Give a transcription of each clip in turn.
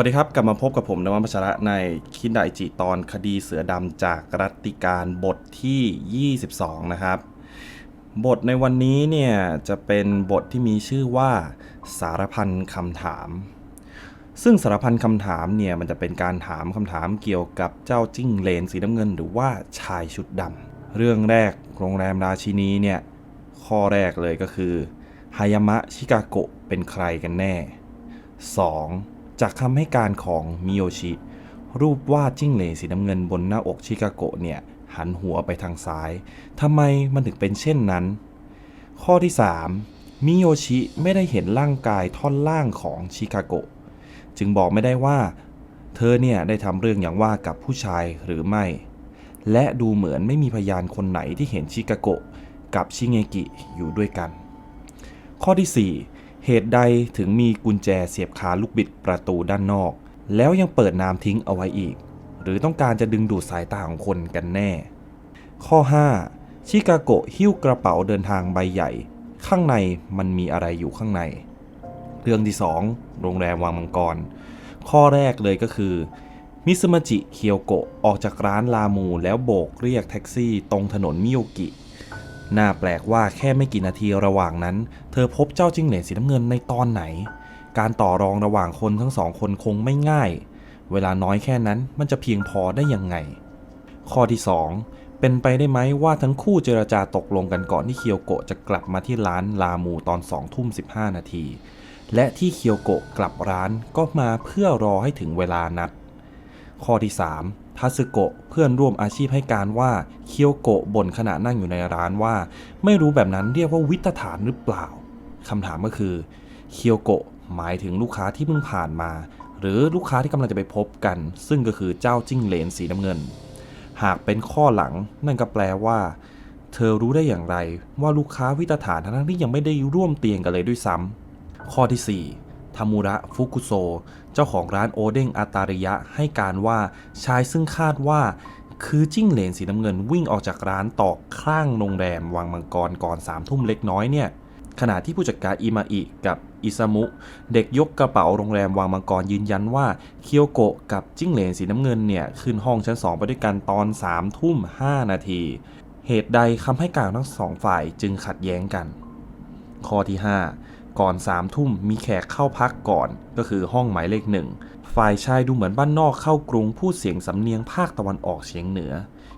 วัสดีครับ กลับมาพบกับผมนวัมพัชระในคินไดจิตอนคดีเสือดำจากรัติการบทที่ 22 นะครับ บทในวันนี้เนี่ยจะเป็นบทที่มีชื่อว่าสารพันคำถาม ซึ่งสารพันคำถามเนี่ยมันจะเป็นการถามคำถามเกี่ยวกับเจ้าจิ้งเลนสีน้ำเงิน หรือว่าชายชุดดำเรื่องแรกโรงแรมราชินีเนี่ยข้อแรกเลยก็คือฮายามะชิกาโกะเป็นใครกันแน่ 2. จากคำให้การของมิโยชิ รูปวาดจิ้งเหลนสีน้ำเงินบนหน้าอกชิกาโกะเนี่ยหันหัวไปทางซ้ายทำไมมันถึงเป็นเช่นนั้น ข้อที่ 3. มิโยชิไม่ได้เห็นร่างกายท่อนล่างของชิคาโกะจึงบอกไม่ได้ว่า เธอเนี่ยได้ทำเรื่องอย่างว่ากับผู้ชายหรือไม่ และดูเหมือนไม่มีพยานคนไหนที่เห็นชิคาโกะกับชิเงกิอยู่ด้วยกัน ข้อที่ 4 เหตุใดถึงมีกุญแจเสียบคาลูกบิดประตูด้านนอก แล้วยังเปิดน้ำทิ้งเอาไว้อีก หรือต้องการจะดึงดูดสายตาของคนกันแน่ ข้อ 5 ชิกาโกะหิ้วกระเป๋าเดินทางใบใหญ่ ข้างในมันมีอะไรอยู่ข้างใน เรื่องที่ 2 โรงแรมวังมังกร ข้อแรกเลยก็คือ มิสมาจิเคียวโกะออกจากร้านลามูแล้วโบกเรียกแท็กซี่ตรงถนนมิโยกิ น่าแปลกว่าแค่ไม่กี่นาทีระหว่างนั้น เธอพบเจ้าจิ้งเหลนสีน้ำเงินในตอนไหน การต่อรองระหว่างคนทั้งสองคนคงไม่ง่าย เวลาน้อยแค่นั้นมันจะเพียงพอได้ยังไง ข้อที่ 2 เป็นไปได้ไหมว่าทั้งคู่เจรจาตกลงกันก่อนที่เคียวโกะจะกลับมาที่ร้านลามูตอน2ทุ่ม15 นาที และที่เคียวโกะกลับร้านก็มาเพื่อรอให้ถึงเวลานัด ข้อที่ 3 ทัสึโกะเพื่อนร่วมอาชีพให้การว่าเคียวโกะบ่นขณะนั่งอยู่ในร้านว่า ไม่รู้แบบนั้นเรียกว่าวิตฐานหรือเปล่าคำถามก็คือเคียวโกะหมายถึงลูกค้าที่เพิ่งผ่านมา หรือลูกค้าที่กำลังจะไปพบกัน ซึ่งก็คือเจ้าจิ้งเหลนสีน้ำเงิน หากเป็นข้อหลังนั่นก็แปลว่า เธอรู้ได้อย่างไรว่าลูกค้าวิตฐานทั้งที่ยังไม่ได้ร่วมเตียงกันเลยด้วยซ้ำข้อที่4 ทามุระฟุกุโซ เจ้าของร้านโอเด้งอาตาริยะให้การว่าชายซึ่งคาดว่าคือจิ้งเหลนสีน้ำเงินวิ่งออกจากร้านตอกข้างโรงแรมวังมังกรก่อนสามทุ่มเล็กน้อยเนี่ยขณะที่ผู้จัดการอิมาอิกับอิซามุ เด็กยกกระเป๋าโรงแรมวังมังกรยืนยันว่าเคียวโกะกับจิ้งเหลนสีน้ำเงินเนี่ยขึ้นห้องชั้น2ไปด้วยกันตอน3ทุ่ม5นาที เหตุใดคำให้การทั้งสองฝ่ายจึงขัดแย้งกัน ข้อที่ 5 ก่อน3ทุ่มมีแขกเข้าพักก่อน ก็คือห้องหมายเลขหนึ่งฝ่ายชายดูเหมือนบ้านนอกเข้ากรุงพูดเสียงสำเนียงภาคตะวันออกเฉียงเหนือ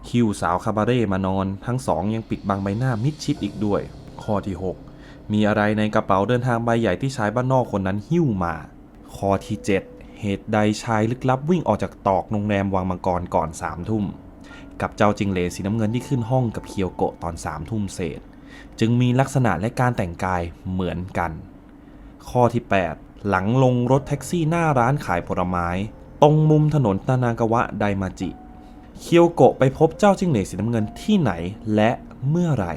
คิวสาวคาบาเร่มานอน ทั้งสองยังปิดบังใบหน้ามิดชิดอีกด้วย ข้อที่ 6 มีอะไรในกระเป๋าเดินทางใบใหญ่ที่ชายบ้านนอกคนนั้นหิ้วมา ข้อที่ 7 เหตุใดชายลึกลับวิ่งออกจากตอกโรงแรมวังมังกรก่อน3ามทุ่มกับเจ้าจิงเหลนสีน้ำเงินที่ขึ้นห้องกับเคียวโกะตอน3ามทุ่มเศษ จึงมีลักษณะและการแต่งกายเหมือนกัน ข้อที่ 8 หลังลงรถแท็กซี่หน้าร้านขายผลไม้ ตรงมุมถนนตานากาวะไดมาจิ เคียวโกะไปพบเจ้าจิ้งเหลนสีน้ำเงินที่ไหนและเมื่อไหร่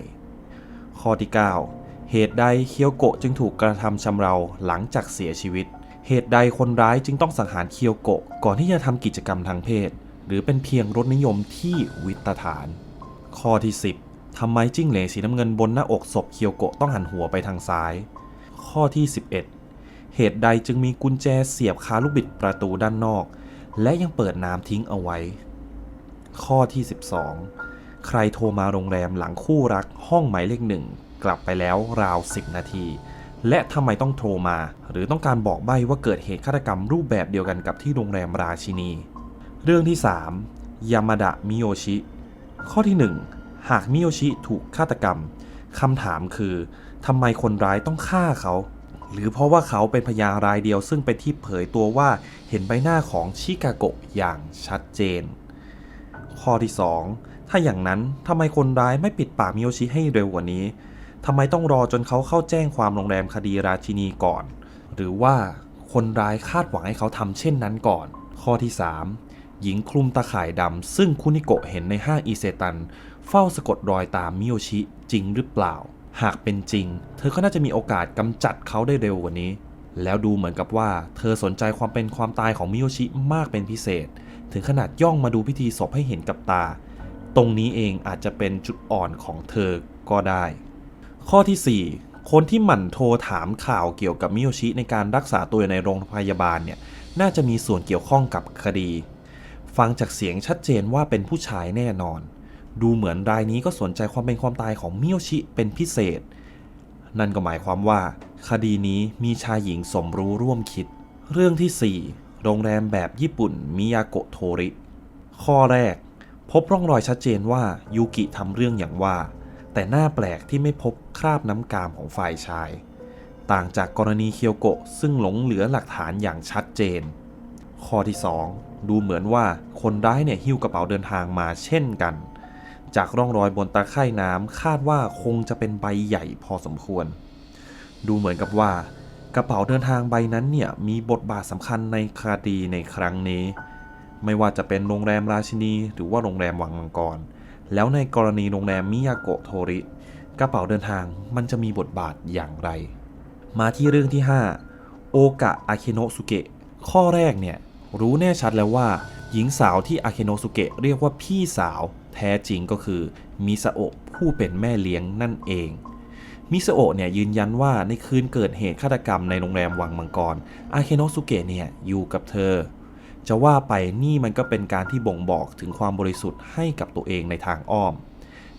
ข้อที่ 9 เหตุใดเคียวโกะจึงถูกกระทำชำเราหลังจากเสียชีวิต เหตุใดคนร้ายจึงต้องสังหารเคียวโกะก่อนที่จะทำกิจกรรมทางเพศ หรือเป็นเพียงรสนิยมที่วิตฐาน ข้อที่ 10ทำไมจิ้งเหลนสีน้ำเงินบนหน้าอกศพเคียวโกะต้องหันหัวไปทางซ้าย ข้อที่ 11 เหตุใดจึงมีกุญแจเสียบคาลูกบิดประตูด้านนอก และยังเปิดน้ำทิ้งเอาไว้ ข้อที่ 12 ใครโทรมาโรงแรมหลังคู่รักห้องหมายเลขหนึ่งกลับไปแล้วราว 10 นาที และทำไมต้องโทรมา หรือต้องการบอกใบ้ว่าเกิดเหตุฆาตกรรมรูปแบบเดียวกันกับที่โรงแรมราชินี เรื่องที่ 3 ยามาดะมิโยชิ ข้อที่ 1 หากมิโยชิถูกฆาตกรรมคำถามคือ ทำไมคนร้ายต้องฆ่าเขา หรือเพราะว่าเขาเป็นพยานรายเดียวซึ่งเป็นที่เผยตัวว่าเห็นใบหน้าของชิกาโกะอย่างชัดเจน ข้อที่ 2 ถ้าอย่างนั้นทำไมคนร้ายไม่ปิดปากมิโยชิให้เร็วกว่านี้ทำไมต้องรอจนเขาเข้าแจ้งความโรงแรมคดีราชินีก่อน หรือว่าคนร้ายคาดหวังให้เขาทำเช่นนั้นก่อน ข้อที่ 3 หญิงคลุมตาข่ายดำซึ่งคุนิโกะเห็นในห้างอีเซตัน เฝ้าสะกดรอยตามมิโยชิจริงหรือเปล่า หากเป็นจริง เธอก็น่าจะมีโอกาสกำจัดเขาได้เร็วกว่านี้ แล้วดูเหมือนกับว่า เธอสนใจความเป็นความตายของมิโยชิมากเป็นพิเศษ ถึงขนาดย่องมาดูพิธีศพให้เห็นกับตา ตรงนี้เองอาจจะเป็นจุดอ่อนของเธอก็ได้ ข้อที่ 4 คนที่หมั่นโทรถามข่าวเกี่ยวกับมิโยชิในการรักษาตัวในโรงพยาบาลเนี่ยน่าจะมีส่วนเกี่ยวข้องกับคดี ฟังจากเสียงชัดเจนว่าเป็นผู้ชายแน่นอน ดูเหมือนรายนี้ก็สนใจความเป็นความตายของมิโยชิเป็นพิเศษ นั่นก็หมายความว่า คดีนี้มีชายหญิงสมรู้ร่วมคิด เรื่องที่ 4 โรงแรมแบบญี่ปุ่นมิยาโกะโทริ ข้อแรก พบร่องรอยชัดเจนว่ายูกิทำเรื่องอย่างว่า แต่หน้าแปลกที่ไม่พบคราบน้ำกามของฝ่ายชาย ต่างจากกรณีเคียวโกะซึ่งหลงเหลือหลักฐานอย่างชัดเจน ข้อที่ 2 ดูเหมือนว่าคนร้ายเนี่ยหิ้วกระเป๋าเดินทางมาเช่นกัน จากร่องรอยบนตะไคร่น้ำคาดว่าคงจะเป็นใบใหญ่พอสมควร ดูเหมือนกับว่ากระเป๋าเดินทางใบนั้นเนี่ยมีบทบาทสำคัญในคดีในครั้งนี้ ไม่ว่าจะเป็นโรงแรมราชินี หรือว่าโรงแรมวังมังกร แล้วในกรณีโรงแรมมิยาโกะโทริ กระเป๋าเดินทางมันจะมีบทบาทอย่างไร มาที่เรื่องที่ 5 โอกะอาเคโนะสุเกะข้อแรกเนี่ยรู้แน่ชัดแล้วว่า หญิงสาวที่อาเคโนะสุเกะเรียกว่าพี่สาว แท้จริงก็คือมิซาโอะผู้เป็นแม่เลี้ยงนั่นเอง มิซาโอะเนี่ยยืนยันว่าในคืนเกิดเหตุฆาตกรรมในโรงแรมวังมังกร อาเคโนะสุเกะเนี่ยอยู่กับเธอ จะว่าไปนี่มันก็เป็นการที่บ่งบอกถึงความบริสุทธิ์ให้กับตัวเองในทางอ้อม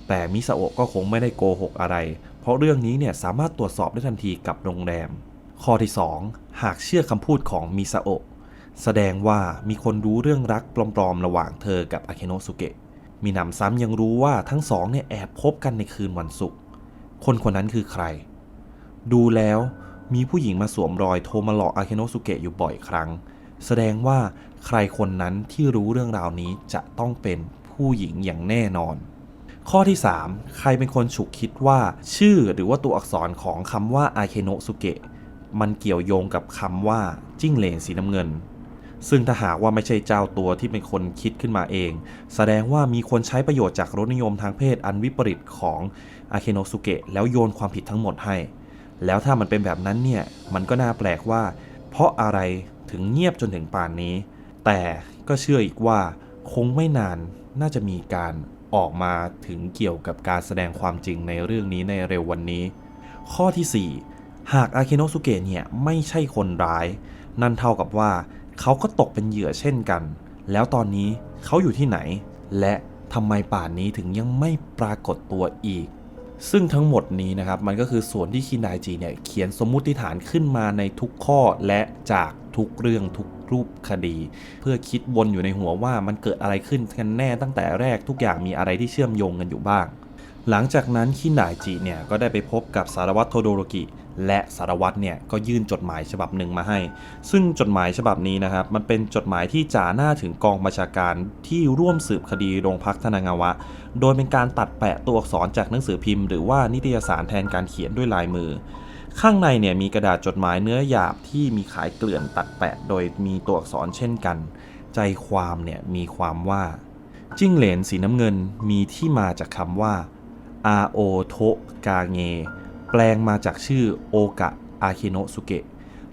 แต่มิซาโอะก็คงไม่ได้โกหกอะไร เพราะเรื่องนี้เนี่ยสามารถตรวจสอบได้ทันทีกับโรงแรม ข้อที่ 2 หากเชื่อคำพูดของมิซาโอะแสดงว่ามีคนรู้เรื่องรักปลอมๆ ระหว่างเธอกับอาเคโนะสุเกะ มีหนำซ้ำยังรู้ว่าทั้งสองเนี่ยแอบพบกันในคืนวันศุกร์ คนคนนั้นคือใคร ดูแล้วมีผู้หญิงมาสวมรอยโทรมาหลอกอาเคโนสุเกะอยู่บ่อยครั้ง แสดงว่าใครคนนั้นที่รู้เรื่องราวนี้จะต้องเป็นผู้หญิงอย่างแน่นอน ข้อที่ 3 ใครเป็นคนฉุกคิดว่า ชื่อหรือว่าตัวอักษรของคำว่าอาเคโนสุเกะมันเกี่ยวโยงกับคำว่าจิ้งเหลนสีน้ำเงิน ซึ่งถ้าหากว่าไม่ใช่เจ้าตัวที่เป็นคนคิดขึ้นมาเอง แสดงว่ามีคนใช้ประโยชน์จากรสนิยมทางเพศอันวิปริตของอาเคโนสุเกะแล้วโยนความผิดทั้งหมดให้ แล้วถ้ามันเป็นแบบนั้นเนี่ยมันก็น่าแปลกว่า เพราะอะไรถึงเงียบจนถึงป่านนี้ แต่ก็เชื่ออีกว่าคงไม่นานน่าจะมีการออกมาถึงเกี่ยวกับการแสดงความจริงในเรื่องนี้ในเร็ววันนี้ ข้อที่ 4 หากอาเคโนสุเกะเนี่ยไม่ใช่คนร้าย นั่นเท่ากับว่า เขาก็ตกเป็นเหยื่อเช่นกัน แล้วตอนนี้เขาอยู่ที่ไหน และทำไมป่านนี้ถึงยังไม่ปรากฏตัวอีก ซึ่งทั้งหมดนี้นะครับมันก็คือส่วนที่คินไดจีเนี่ยเขียนสมมุติฐานขึ้นมาในทุกข้อและจากทุกเรื่องทุกรูปคดี เพื่อคิดวนอยู่ในหัวว่ามันเกิดอะไรขึ้นกันแน่ตั้งแต่แรกทุกอย่างมีอะไรที่เชื่อมโยงกันอยู่บ้าง หลังจากนั้นคินไดจิเนี่ยก็ได้ไปพบกับสารวัตรโทโดโรกิ และสารวัตรเนี่ยก็ยื่นจดหมายฉบับหนึ่งมาให้ ซึ่งจดหมายฉบับนี้นะครับมันเป็นจดหมายที่จ่าหน้าถึงกองบัญชาการที่ร่วมสืบคดีโรงพักทนางาวะ โดยเป็นการตัดแปะตัวอักษรจากหนังสือพิมพ์ หรือว่านิตยสารแทนการเขียนด้วยลายมือ ข้างในเนี่ยมีกระดาษจดหมายเนื้อหยาบที่มีขายเกลื่อนตัดแปะ โดยมีตัวอักษรเช่นกัน ใจความเนี่ยมีความว่าจิ้งเหลนสีน้ำเงินมีที่มาจากคำว่าอาโอโทกาเง แปลงมาจากชื่อโอกะอาเคโนะสุเกะ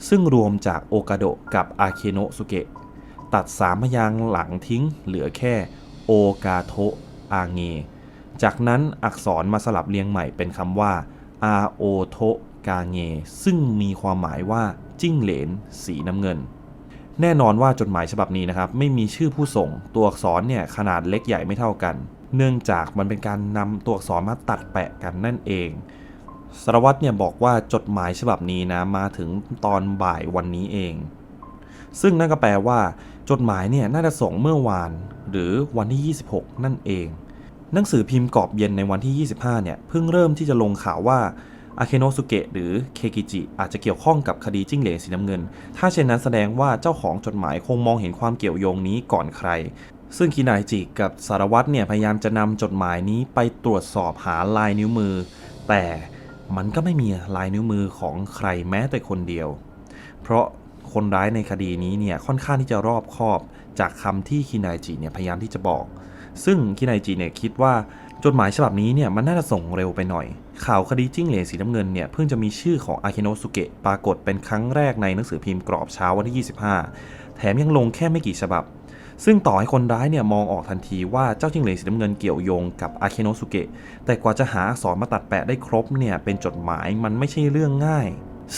ซึ่งรวมจากโอกาโดะกับอาเคโนะสุเกะตัดสามพยางหลังทิ้งเหลือแค่โอกาโทอาเงจากนั้นอักษรมาสลับเรียงใหม่เป็นคำว่าอาโอโทกาเงซึ่งมีความหมายว่าจิ้งเหลน สีน้ำเงิน แน่นอนว่าจดหมายฉบับนี้นะครับ ไม่มีชื่อผู้ส่งตัวอักษรเนี่ยขนาดเล็กใหญ่ไม่เท่ากัน เนื่องจากมันเป็นการนำตัวอักษรมาตัดแปะกันนั่นเอง สารวัตรเนี่ยบอกว่าจดหมายฉบับนี้นะมาถึงตอนบ่ายวันนี้เอง ซึ่งนั่นก็แปลว่า จดหมายเนี่ยน่าจะส่งเมื่อวาน หรือวันที่ 26 นั่นเอง หนังสือพิมพ์กรอบเย็นในวันที่ 25 เนี่ยเพิ่งเริ่มที่จะลงข่าวว่าอาเคโนะสุเกะหรือเคกิจิอาจจะเกี่ยวข้องกับคดีจิ้งเหลนสีน้ำเงิน ถ้าเช่นนั้นแสดงว่าเจ้าของจดหมายคงมองเห็นความเกี่ยวโยงนี้ก่อนใคร ซึ่งคินายจิกับสารวัตรเนี่ยพยายามจะนำจดหมายนี้ไปตรวจสอบหาลายนิ้วมือ แต่ มันก็ไม่มีลายนิ้วมือของใครแม้แต่คนเดียว เพราะคนร้ายในคดีนี้เนี่ยค่อนข้างที่จะรอบคอบจากคำที่คินายจิเนี่ยพยายามที่จะบอก ซึ่งคินายจิเนี่ยคิดว่าจดหมายฉบับนี้เนี่ยมันน่าจะส่งเร็วไปหน่อย ข่าวคดีจิ้งเหลนสีน้ำเงินเนี่ยเพิ่งจะมีชื่อของอาเคโนสุเกะปรากฏเป็นครั้งแรกในหนังสือพิมพ์กรอบเช้าวันที่ 25 แถมยังลงแค่ไม่กี่ฉบับ ซึ่งต่อให้คนร้ายเนี่ยมองออกทันทีว่าเจ้าจิ้งเหลนสีน้ำเงินเกี่ยวโยงกับอาเคโนสุเกะแต่กว่าจะหาอักษรมาตัดแปะได้ครบเนี่ยเป็นจดหมายมันไม่ใช่เรื่องง่าย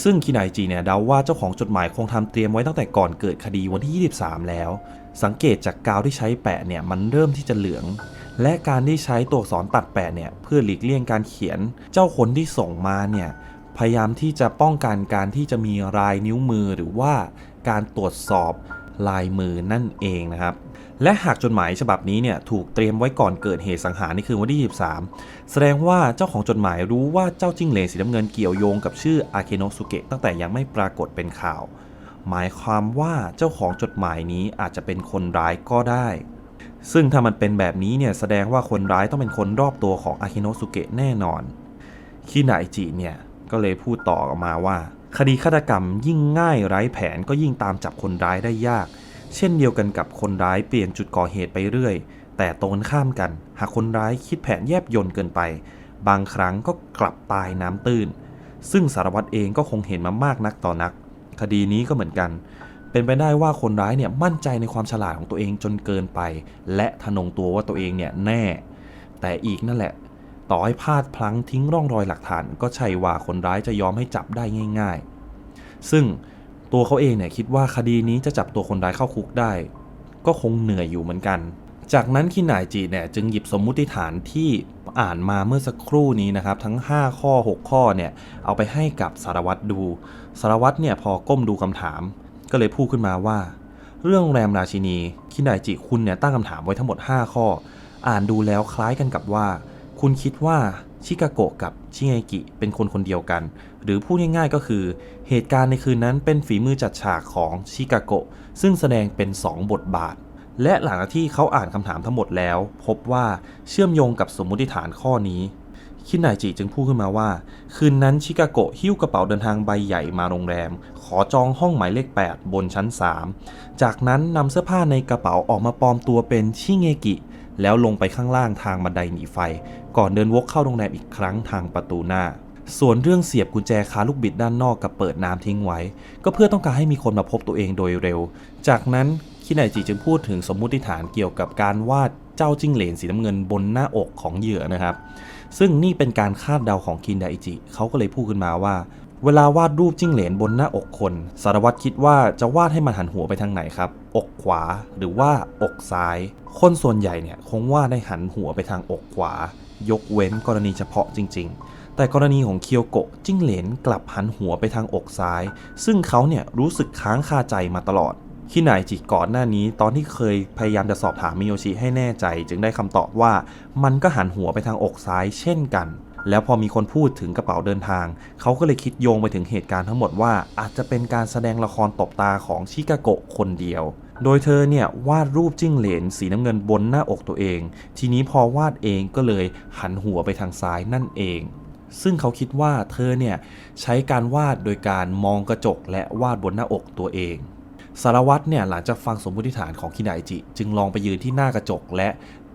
ซึ่งคินายจิเนี่ยเดาว่าเจ้าของจดหมายคงทำเตรียมไว้ตั้งแต่ก่อนเกิดคดีวันที่ 23 แล้ว สังเกตจากกาวที่ใช้แปะเนี่ยมันเริ่มที่จะเหลือง และการที่ใช้ตัวอักษรตัดแปะเนี่ยเพื่อหลีกเลี่ยงการเขียน เจ้าคนที่ส่งมาเนี่ยพยายามที่จะป้องกันการที่จะมีลายนิ้วมือหรือว่าการตรวจสอบ ลายมือนั่นเองนะครับและหากจดหมายฉบับนี้เนี่ยถูกเตรียมไว้ก่อนเกิดเหตุสังหารในคืนวันที่ 23 แสดงว่าเจ้าของจดหมายรู้ว่าเจ้าจิ้งเหลนสีน้ำเงินเกี่ยวโยงกับชื่ออาเคโนสุเกะตั้งแต่ยังไม่ปรากฏเป็นข่าว หมายความว่าเจ้าของจดหมายนี้อาจจะเป็นคนร้ายก็ได้ ซึ่งถ้ามันเป็นแบบนี้เนี่ยแสดงว่าคนร้ายต้องเป็นคนรอบตัวของอาเคโนสุเกะแน่นอนคินาอิจิเนี่ยก็เลยพูดต่อออกมาว่า คดีฆาตกรรมยิ่งง่ายไร้แผนก็ยิ่งตามจับคนร้ายได้ยาก เช่นเดียวกันกับคนร้ายเปลี่ยนจุดก่อเหตุไปเรื่อย แต่ตรงกันข้ามกัน หากคนร้ายคิดแผนแยบยลเกินไป บางครั้งก็กลับตายน้ำตื้น ซึ่งสารวัตรเองก็คงเห็นมามากนักต่อนัก คดีนี้ก็เหมือนกัน เป็นไปได้ว่าคนร้ายเนี่ยมั่นใจในความฉลาดของตัวเองจนเกินไป และทะนงตัวว่าตัวเองเนี่ยแน่ แต่อีกนั่นแหละ ต่อให้พลาดพลั้งทิ้งร่องรอยหลักฐาน ก็ใช่ว่าคนร้ายจะยอมให้จับได้ง่าย ๆ ซึ่งตัวเขาเองเนี่ยคิดว่าคดีนี้จะจับตัวคนร้ายเข้าคุกได้ ก็คงเหนื่อยอยู่เหมือนกัน จากนั้นคินายจีเนี่ยจึงหยิบสมมุติฐานที่อ่านมาเมื่อสักครู่นี้นะครับ ทั้ง 5 ข้อ 6 ข้อเนี่ยเอาไปให้กับสารวัตรดู สารวัตรเนี่ยพอก้มดูคำถาม ก็เลยพูดขึ้นมาว่า เรื่องรงแรมราชินีคินายจิคุณเนี่ยตั้งคำถามไว้ทั้งหมด 5 ข้อ อ่านดูแล้วคล้ายกันกับว่า คุณคิดว่าชิกาโกะกับชิเงกิเป็นคนคนเดียวกัน หรือพูดง่ายๆก็คือ เหตุการณ์ในคืนนั้นเป็นฝีมือจัดฉากของชิกาโกะซึ่งแสดงเป็น 2 บทบาท และหลังจากที่เขาอ่านคำถามทั้งหมดแล้ว พบว่าเชื่อมโยงกับสมมติฐานข้อนี้ คินนายจิจึงพูดขึ้นมาว่า คืนนั้นชิกาโกะหิ้วกระเป๋าเดินทางใบใหญ่มาโรงแรม ขอจองห้องหมายเลข 8 บนชั้น 3 จากนั้นนำเสื้อผ้าในกระเป๋าออกมาปลอมตัวเป็นชิเงกิแล้วลงไปข้างล่างทางบันไดหนีไฟ ก่อนเดินวกเข้าโรงแรมอีกครั้งทางประตูหน้า ส่วนเรื่องเสียบกุญแจคาลูกบิดด้านนอกกับเปิดน้ำทิ้งไว้ ก็เพื่อต้องการให้มีคนมาพบตัวเองโดยเร็ว จากนั้นคินไนจิจึงพูดถึงสมมุติฐานเกี่ยวกับการวาดเจ้าจิ้งเหลนสีน้ำเงินบนหน้าอกของเหยื่อนะครับ ซึ่งนี่เป็นการคาดเดาของคินไดจิเขาก็เลยพูดขึ้นมาว่าเวลาวาดรูปจิ้งเหลนบนหน้าอกคน สารวัตรคิดว่าจะวาดให้มันหันหัวไปทางไหนครับ อกขวาหรือว่าอกซ้าย คนส่วนใหญ่เนี่ยคงวาดให้หันหัวไปทางอกขวา ยกเว้นกรณีเฉพาะจริง ๆ แต่กรณีของเคียวโกะจิ้งเหลนกลับหันหัวไปทางอกซ้าย ซึ่งเขาเนี่ยรู้สึกค้างคาใจมาตลอดคินายจิก่อนหน้านี้ตอนที่เคยพยายามจะสอบถามมิโยชิให้แน่ใจ จึงได้คำตอบว่ามันก็หันหัวไปทางอกซ้ายเช่นกัน แล้วพอมีคนพูดถึงกระเป๋าเดินทาง เขาก็เลยคิดโยงไปถึงเหตุการณ์ทั้งหมดว่าอาจจะเป็นการแสดงละครตบตาของชิกาโกะคนเดียว โดยเธอเนี่ยวาดรูปจิ้งเหลนสีน้ำเงินบนหน้าอกตัวเอง ทีนี้พอวาดเองก็เลยหันหัวไปทางซ้ายนั่นเอง ซึ่งเขาคิดว่าเธอเนี่ยใช้การวาดโดยการมองกระจกและวาดบนหน้าอกตัวเองสารวัตรเนี่ยหลังจากฟังสมมติฐานของคินายจิ จึงลองไปยืนที่หน้ากระจกและ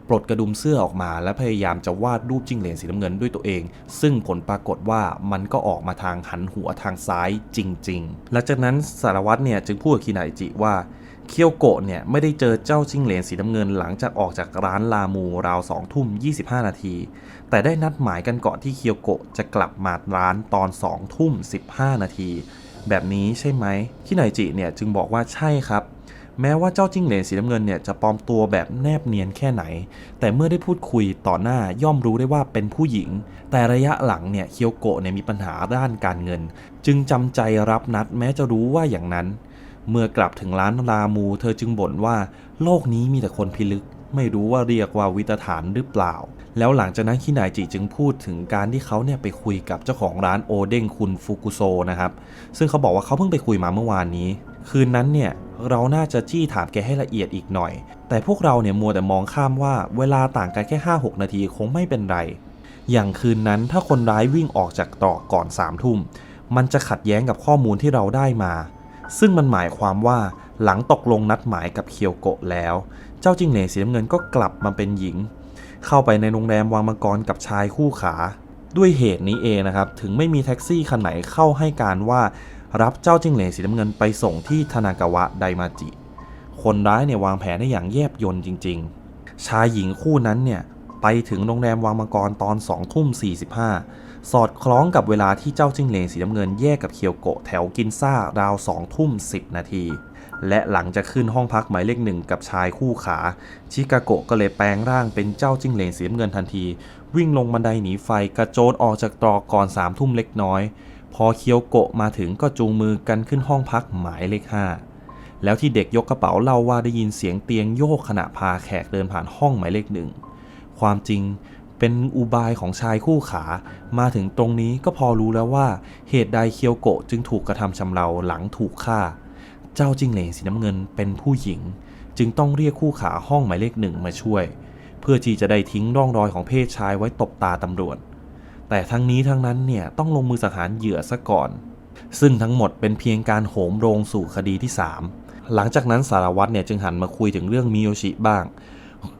ปลดกระดุมเสื้อออกมา และพยายามจะวาดรูปจิ้งเหลนสีน้ำเงินด้วยตัวเอง ซึ่งผลปรากฏว่ามันก็ออกมาทางหันหัวทางซ้ายจริง ๆ หลังจากนั้นสารวัตรเนี่ยจึงพูดกับคินายจิว่า เคียวโกะเนี่ยไม่ได้เจอเจ้าจิ้งเหลนสีน้ำเงินหลังจากออกจากร้านลามูราว2ทุ่ม 25 นาที แต่ได้นัดหมายกันก่อนที่เคียวโกะจะกลับมาร้านตอน2ทุ่ม 15 นาที แบบนี้ใช่ไหมคินายจิเนี่ยจึงบอกว่าใช่ครับ แม้ว่าเจ้าจิ้งเหลนสีน้ำเงินเนี่ยจะปลอมตัวแบบแนบเนียนแค่ไหน แต่เมื่อได้พูดคุยต่อหน้าย่อมรู้ได้ว่าเป็นผู้หญิง แต่ระยะหลังเนี่ยเคียวโกะเนี่ยมีปัญหาด้านการเงิน จึงจำใจรับนัดแม้จะรู้ว่าอย่างนั้น เมื่อกลับถึงร้านลามู เธอจึงบ่นว่า โลกนี้มีแต่คนพิลึก ไม่รู้ว่าเรียกว่าวิตฐานหรือเปล่า แล้วหลังจากนั้นคินายจิจึงพูดถึงการที่เขาเนี่ยไปคุยกับเจ้าของร้านโอเด้งคุณฟุกุโซนะครับ ซึ่งเขาบอกว่าเขาเพิ่งไปคุยมาเมื่อวานนี้ คืนนั้นเนี่ยเราน่าจะจี้ถามแกให้ละเอียดอีกหน่อย แต่พวกเราเนี่ยมัวแต่มองข้ามว่าเวลาต่างกันแค่ 5-6 นาทีคงไม่เป็นไร อย่างคืนนั้นถ้าคนร้ายวิ่งออกจากตรอกก่อน3ามทุ่ม มันจะขัดแย้งกับข้อมูลที่เราได้มา ซึ่งมันหมายความว่าหลังตกลงนัดหมายกับเคียวโกะแล้ว เจ้าจิงเหลนสีน้ำเงินก็กลับมาเป็นหญิง เข้าไปในโรงแรมวางมังกรกับชายคู่ขา ด้วยเหตุนี้เองนะครับ ถึงไม่มีแท็กซี่คันไหนเข้าให้การว่า รับเจ้าจิงเหลนสีน้ำเงินไปส่งที่ทานากาวะไดมาจิ คนร้ายเนี่ยวางแผนได้อย่างแยบยลจริง ๆ ชายหญิงคู่นั้นเนี่ยไปถึงโรงแรมวังมังกรตอน2ทุ่ม45 สอดคล้องกับเวลาที่เจ้าจิ้งเหลนสีน้ำเงินแยกกับเคียวโกะแถวกินซ่าราว2ทุ่ม10นาที และหลังจากขึ้นห้องพักหมายเลขหนึ่งกับชายคู่ขา ชิกาโกะก็เลยแปลงร่างเป็นเจ้าจิ้งเหลนสีน้ำเงินทันที วิ่งลงบันไดหนีไฟกระโจนออกจากตรอกก่อนสามทุ่มเล็กน้อย พอเคียวโกะมาถึงก็จูงมือกันขึ้นห้องพักหมายเลขห้าแล้วที่เด็กยกกระเป๋าเล่าว่าได้ยินเสียงเตียงโยกขณะพาแขกเดินผ่านห้องหมายเลขหนึ่งความจริง เป็นอุบายของชายคู่ขา มาถึงตรงนี้ก็พอรู้แล้วว่า เหตุใดเคียวโกะจึงถูกกระทำชำเราหลังถูกฆ่า เจ้าจิ้งเหลนสีน้ำเงินเป็นผู้หญิง จึงต้องเรียกคู่ขาห้องหมายเลขหนึ่งมาช่วย เพื่อที่จะได้ทิ้งร่องรอยของเพศชายไว้ตบตาตำรวจ แต่ทั้งนี้ทั้งนั้นเนี่ยต้องลงมือสังหารเหยื่อซะก่อน ซึ่งทั้งหมดเป็นเพียงการโหมโรงสู่คดีที่ 3 หลังจากนั้นสารวัตรเนี่ยจึงหันมาคุยถึงเรื่องมิโยชิบ้าง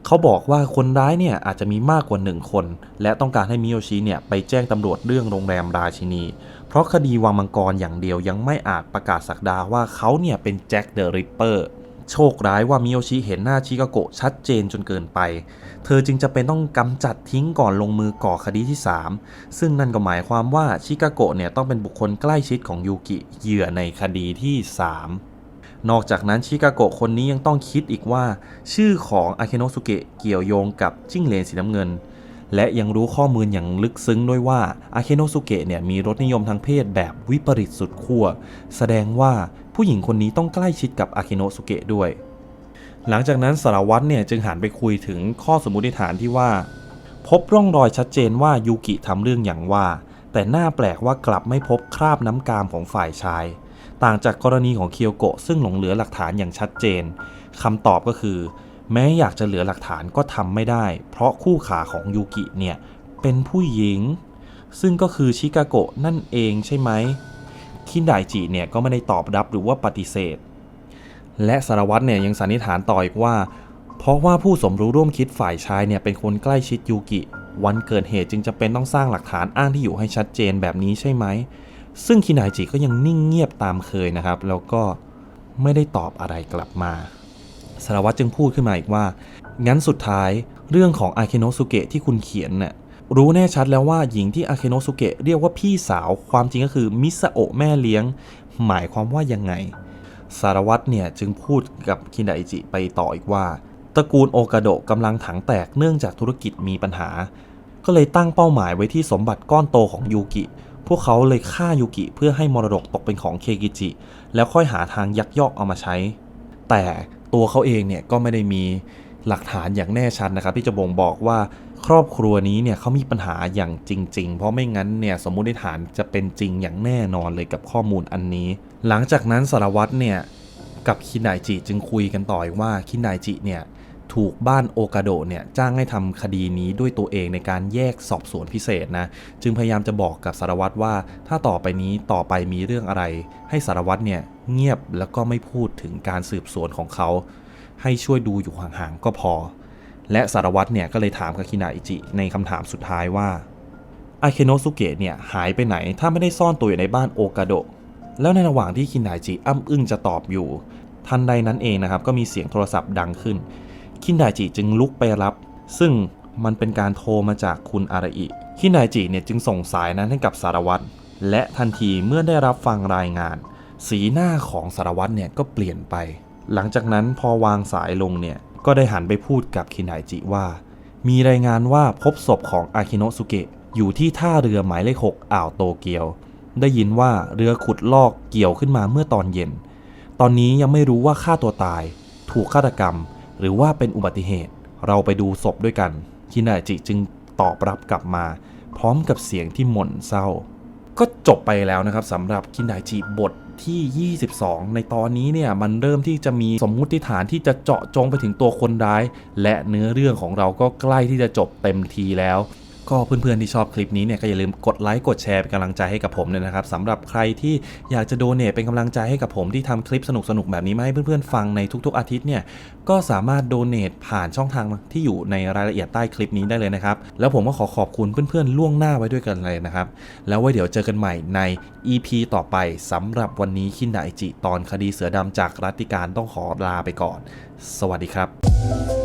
เขาบอกว่าคนร้ายเนี่ยอาจจะมีมากกว่าหนึ่งคน และต้องการให้มิโยชิเนี่ยไปแจ้งตำรวจเรื่องโรงแรมราชินี เพราะคดีวังมังกรอย่างเดียวยังไม่อาจประกาศสักดาว่าเขาเนี่ยเป็นแจ็คเดอะริปเปอร์โชคร้ายว่ามิโยชิเห็นหน้าชิกาโกะชัดเจนจนเกินไป เธอจึงจะเป็นต้องกำจัดทิ้งก่อนลงมือก่อคดีที่ 3 ซึ่งนั่นก็หมายความว่าชิกาโกะเนี่ยต้องเป็นบุคคลใกล้ชิดของยูกิเหยื่อในคดีที่ 3 นอกจากนั้นชิกาโกะคนนี้ยังต้องคิดอีกว่า ชื่อของอาเคโนสุเกะเกี่ยวโยงกับจิ้งเหลนสีน้ำเงิน และยังรู้ข้อมูลอย่างลึกซึ้งด้วยว่าอาเคโนสุเกะเนี่ยมีรสนิยมทางเพศแบบวิปริตสุดขั้วแสดงว่าผู้หญิงคนนี้ต้องใกล้ชิดกับอาเคโนสุเกะด้วย หลังจากนั้นสารวัตรเนี่ยจึงหันไปคุยถึงข้อสมมติฐานที่ว่า พบร่องรอยชัดเจนว่ายูกิทำเรื่องอย่างว่า แต่น่าแปลกว่ากลับไม่พบคราบน้ำกามของฝ่ายชาย ต่างจากกรณีของเคียวโกะซึ่งหลงเหลือหลักฐานอย่างชัดเจนคำตอบก็คือ แม้อยากจะเหลือหลักฐานก็ทำไม่ได้ เพราะคู่ขาของยูกิเนี่ยเป็นผู้หญิง ซึ่งก็คือชิกาโกะนั่นเองใช่ไหมคินไดจิเนี่ยก็ไม่ได้ตอบรับหรือว่าปฏิเสธ และสารวัตรเนี่ยยังสันนิษฐานต่ออีกว่า เพราะว่าผู้สมรู้ร่วมคิดฝ่ายชายเนี่ยเป็นคนใกล้ชิดยูกิ วันเกิดเหตุจึงจะเป็นต้องสร้างหลักฐานอ้างที่อยู่ให้ชัดเจนแบบนี้ใช่ไหม ซึ่งคินายจิก็ยังนิ่งเงียบตามเคยนะครับ แล้วก็ไม่ได้ตอบอะไรกลับมาสารวัตรจึงพูดขึ้นมาอีกว่า งั้นสุดท้ายเรื่องของอาเคโนสุเกะที่คุณเขียนน่ะรู้แน่ชัดแล้วว่าหญิงที่อาเคโนสุเกะเรียกว่าพี่สาวความจริงก็คือมิสโอะแม่เลี้ยง หมายความว่ายังไง สารวัตรเนี่ยจึงพูดกับคินไดจิไปต่ออีกว่าตระกูลโอกาโดะกำลังถังแตกเนื่องจากธุรกิจมีปัญหา ก็เลยตั้งเป้าหมายไว้ที่สมบัติก้อนโตของยูกิ พวกเขาเลยฆ่ายูกิเพื่อให้มรดกตกเป็นของเคกิจิ แล้วค่อยหาทางยักยอกเอามาใช้ แต่ตัวเขาเองเนี่ยก็ไม่ได้มีหลักฐานอย่างแน่ชัดนะครับ ที่จะบ่งบอกว่าครอบครัวนี้เนี่ยเขามีปัญหาอย่างจริง ๆ เพราะไม่งั้นเนี่ยสมมุติฐานจะเป็นจริงอย่างแน่นอนเลยกับข้อมูลอันนี้ หลังจากนั้นสารวัตรเนี่ยกับคินไดจิจึงคุยกันต่ออีกว่าคินไดจิเนี่ย ถูกบ้านโอกาโดเนี่ยจ้างให้ทำคดีนี้ด้วยตัวเองในการแยกสอบสวนพิเศษนะ จึงพยายามจะบอกกับสารวัตรว่า ถ้าต่อไปนี้ต่อไปมีเรื่องอะไร ให้สารวัตรเนี่ยเงียบแล้วก็ไม่พูดถึงการสืบสวนของเขา ให้ช่วยดูอยู่ห่างๆก็พอ และสารวัตรเนี่ยก็เลยถามกับคินาอิจิในคำถามสุดท้ายว่าอาเคโนสุเกะเนี่ยหายไปไหนถ้าไม่ได้ซ่อนตัวอยู่ในบ้านโอกาโดแล้วในระหว่างที่คินาอิจิอ้ำอึ้งจะตอบอยู่ ทันใดนั้นเองนะครับก็มีเสียงโทรศัพท์ดังขึ้น คินไดจิจึงลุกไปรับ ซึ่งมันเป็นการโทรมาจากคุณอาราอิ คินไดจิเนี่ยจึงส่งสายนั้นให้กับสารวัตร และทันทีเมื่อได้รับฟังรายงาน สีหน้าของสารวัตรเนี่ยก็เปลี่ยนไป หลังจากนั้นพอวางสายลงเนี่ย ก็ได้หันไปพูดกับคินไดจิว่า มีรายงานว่าพบศพของอาคิโนะสุเกะอยู่ที่ท่าเรือหมายเลขหกอ่าวโตเกียว ได้ยินว่าเรือขุดลอกเกี่ยวขึ้นมาเมื่อตอนเย็น ตอนนี้ยังไม่รู้ว่าฆ่าตัวตาย ถูกฆาตกรรม หรือว่าเป็นอุบัติเหตุ เราไปดูศพด้วยกัน คินาจิจึงตอบรับกลับมา พร้อมกับเสียงที่หม่นเศร้า ก็จบไปแล้วนะครับสำหรับคินาจิบทที่ 22 ในตอนนี้เนี่ยมันเริ่มที่จะมีสมมุติฐานที่จะเจาะจงไปถึงตัวคนร้าย และเนื้อเรื่องของเราก็ใกล้ที่จะจบเต็มทีแล้ว ก็เพื่อนๆที่ชอบคลิปนี้เนี่ยก็อย่าลืมกดไลค์กดแชร์เป็นกำลังใจให้กับผมด้วยนะครับสำหรับใครที่อยากจะโดเนทเป็นกำลังใจให้กับผมที่ทำคลิปสนุกๆแบบนี้มาให้เพื่อนๆฟังในทุกๆอาทิตย์เนี่ยก็สามารถโดเนทผ่านช่องทางที่อยู่ในรายละเอียดใต้คลิปนี้ได้เลยนะครับแล้วผมก็ขอขอบคุณเพื่อนๆล่วงหน้าไว้ด้วยกันเลยนะครับแล้วไว้เดี๋ยวเจอกันใหม่ใน EP ต่อไปสำหรับวันนี้คินดาไดจิตอนคดีเสือดำจากรัตติการต้องขอลาไปก่อน สวัสดีครับ